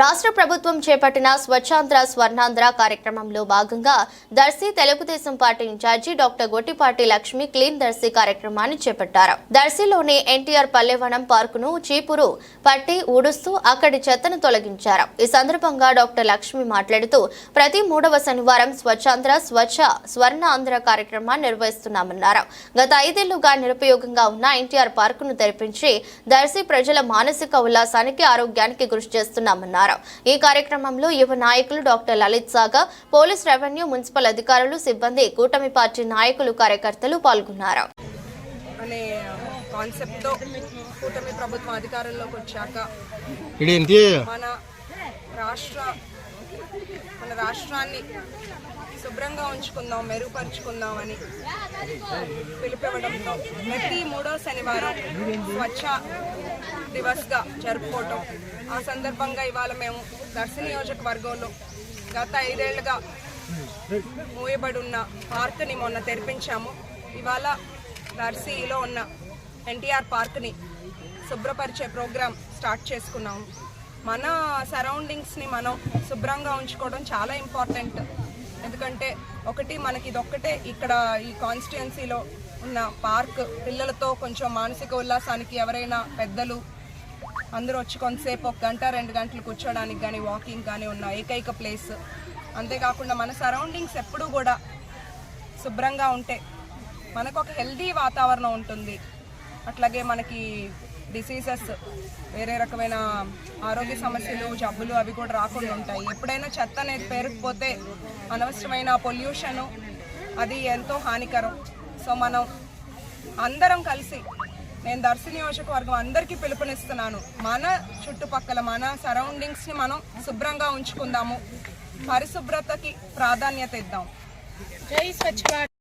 రాష్ట్ర ప్రభుత్వం చేపట్టిన స్వచ్ఛాంధ్ర స్వర్ణాంధ్ర కార్యక్రమంలో భాగంగా Darsi Telugudesam party incharge doctor Gottipati Lakshmi clean Darsi కార్యక్రమాన్ని చేపట్టారు. దర్శిలోని ఎన్టీఆర్ పల్లెవనం పార్కును చీపురు పట్టి ఊడుస్తూ అక్కడి చెత్తను తొలగించారు. ఈ సందర్భంగా డాక్టర్ లక్ష్మి మాట్లాడుతూ ప్రతి మూడవ శనివారం స్వచ్ఛాంధ్ర స్వచ్ఛ స్వర్ణ ఆంధ్ర కార్యక్రమాన్ని నిర్వహిస్తున్నామన్నారు. గత ఐదేళ్ళుగా నిరుపయోగంగా ఉన్న ఎన్టీఆర్ పార్కును తెరిపించి దర్శి ప్రజల మానసిక ఉల్లాసానికి ఆరోగ్యానికి కృషి చేస్తున్నామన్నారు. ఈ కార్యక్రమంలో యువ నాయకులు doctor Lalit Saga police revenue municipal అధికారులు సిబ్బంది కూటమి పార్టీ నాయకులు కార్యకర్తలు పాల్గొన్నారు. అనే కాన్సెప్ట్తో కూటమి ప్రభుత్వం అధికారంలోకి వచ్చాక మన రాష్ట్ర మన రాష్ట్రాన్ని శుభ్రంగా ఉంచుకుందాం మెరుగుపరుచుకుందాం అని పిలిపివ్వడంతో ప్రతి మూడో శనివారం స్వచ్ఛ దివస్గా జరుపుకోవటం. ఆ సందర్భంగా ఇవాళ మేము దర్శ నియోజకవర్గంలో గత ఐదేళ్ళుగా మూయబడి ఉన్న పార్క్ని మొన్న తెరిపించాము. ఇవాళ దర్శీలో ఉన్న ఎన్టీఆర్ పార్క్ని శుభ్రపరిచే ప్రోగ్రాం స్టార్ట్ చేసుకున్నాము. మన సరౌండింగ్స్ని మనం శుభ్రంగా ఉంచుకోవడం చాలా ఇంపార్టెంట్. ఎందుకంటే ఒకటి మనకి ఇదొక్కటే ఇక్కడ ఈ కాన్స్టిట్యున్సీలో ఉన్న పార్క్ పిల్లలతో కొంచెం మానసిక ఉల్లాసానికి ఎవరైనా పెద్దలు అందరూ వచ్చి కొంతసేపు ఒక గంట రెండు గంటలు కూర్చోడానికి కానీ వాకింగ్ కానీ ఉన్న ఏకైక ప్లేస్. అంతేకాకుండా మన సరౌండింగ్స్ ఎప్పుడూ కూడా శుభ్రంగా ఉంటే మనకు ఒక హెల్దీ వాతావరణం ఉంటుంది. అట్లాగే మనకి డిసీజెస్ వేరే రకమైన ఆరోగ్య సమస్యలు జబ్బులు అవి కూడా రాకుండా ఉంటాయి. ఎప్పుడైనా చెత్త అనేది పేరుకుపోతే అనవసరమైన పొల్యూషను అది ఎంతో హానికరం. సో మనం అందరం కలిసి నేను దర్శి నియోజకవర్గం అందరికీ పిలుపునిస్తున్నాను. మన చుట్టుపక్కల మన సరౌండింగ్స్ని మనం శుభ్రంగా ఉంచుకుందాము. పరిశుభ్రతకి ప్రాధాన్యత ఇద్దాం.